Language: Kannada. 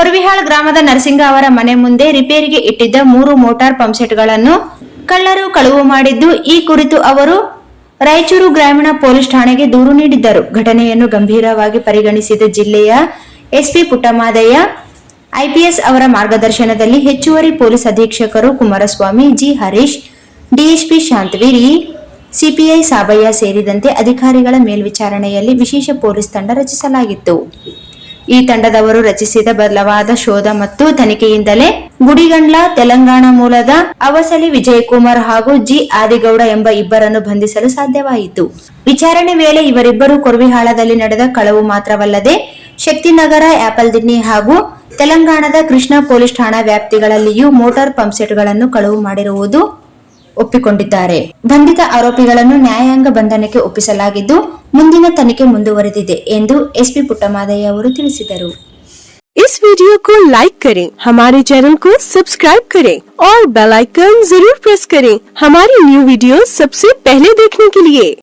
ಕೊರವಿಹಾಳ್ ಗ್ರಾಮದ ನರಸಿಂಗ ಅವರ ಮನೆ ಮುಂದೆ ರಿಪೇರಿಗೆ ಇಟ್ಟಿದ್ದ ಮೂರು ಮೋಟಾರ್ ಪಂಪ್ಸೆಟ್ಗಳನ್ನು ಕಳ್ಳರು ಕಳುವು ಮಾಡಿದ್ದು, ಈ ಕುರಿತು ಅವರು ರಾಯಚೂರು ಗ್ರಾಮೀಣ ಪೊಲೀಸ್ ಠಾಣೆಗೆ ದೂರು ನೀಡಿದ್ದರು. ಘಟನೆಯನ್ನು ಗಂಭೀರವಾಗಿ ಪರಿಗಣಿಸಿದ ಜಿಲ್ಲೆಯ ಎಸ್ಪಿ ಪುಟ್ಟಮಾದಯ್ಯ ಐಪಿಎಸ್ ಅವರ ಮಾರ್ಗದರ್ಶನದಲ್ಲಿ ಹೆಚ್ಚುವರಿ police ಅಧೀಕ್ಷಕರು Kumaraswamy, G Harish DSP Shantaviri CPI Sabayya ಸೇರಿದಂತೆ ಅಧಿಕಾರಿಗಳ ಮೇಲ್ವಿಚಾರಣೆಯಲ್ಲಿ ವಿಶೇಷ ಪೊಲೀಸ್ ತಂಡ ರಚಿಸಲಾಗಿತ್ತು. ಈ ತಂಡದವರು ರಚಿಸಿದ ಬಲವಾದ ಶೋಧ ಮತ್ತು ತನಿಖೆಯಿಂದಲೇ ಗುಡಿಗಂಡ್ಲ, ತೆಲಂಗಾಣ ಮೂಲದ ಅವಸಲಿ ವಿಜಯಕುಮಾರ್ ಹಾಗೂ ಜಿ ಆದಿಗೌಡ ಎಂಬ ಇಬ್ಬರನ್ನು ಬಂಧಿಸಲು ಸಾಧ್ಯವಾಯಿತು. ವಿಚಾರಣೆ ವೇಳೆ ಇವರಿಬ್ಬರು ಕೊರ್ವಿಹಾಳದಲ್ಲಿ ನಡೆದ ಕಳವು ಮಾತ್ರವಲ್ಲದೆ ಶಕ್ತಿನಗರ, ಆಪಲ್ದಿನ್ನಿ ಹಾಗೂ ತೆಲಂಗಾಣದ ಕೃಷ್ಣ ಪೊಲೀಸ್ ಠಾಣಾ ವ್ಯಾಪ್ತಿಗಳಲ್ಲಿಯೂ ಮೋಟಾರ್ ಪಂಪ್ಸೆಟ್ಗಳನ್ನು ಕಳವು ಮಾಡಿರುವುದು ಒಪ್ಪಿಕೊಂಡಿದ್ದಾರೆ. ಬಂಧಿತ ಆರೋಪಿಗಳನ್ನು ನ್ಯಾಯಾಂಗ ಬಂಧನಕ್ಕೆ ಒಪ್ಪಿಸಲಾಗಿದ್ದು ಮುಂದಿನ ತನಿಖೆ ಮುಂದುವರೆದಿದೆ ಎಂದು ಎಸ್ಪಿ ಪುಟ್ಟಮಾದಯ್ಯ ಅವರು ತಿಳಿಸಿದರು इस वीडियो को लाइक करें हमारे चैनल को सब्सक्राइब करें और बेल आइकन जरूर प्रेस करें हमारी न्यू वीडियो सबसे पहले देखने के लिए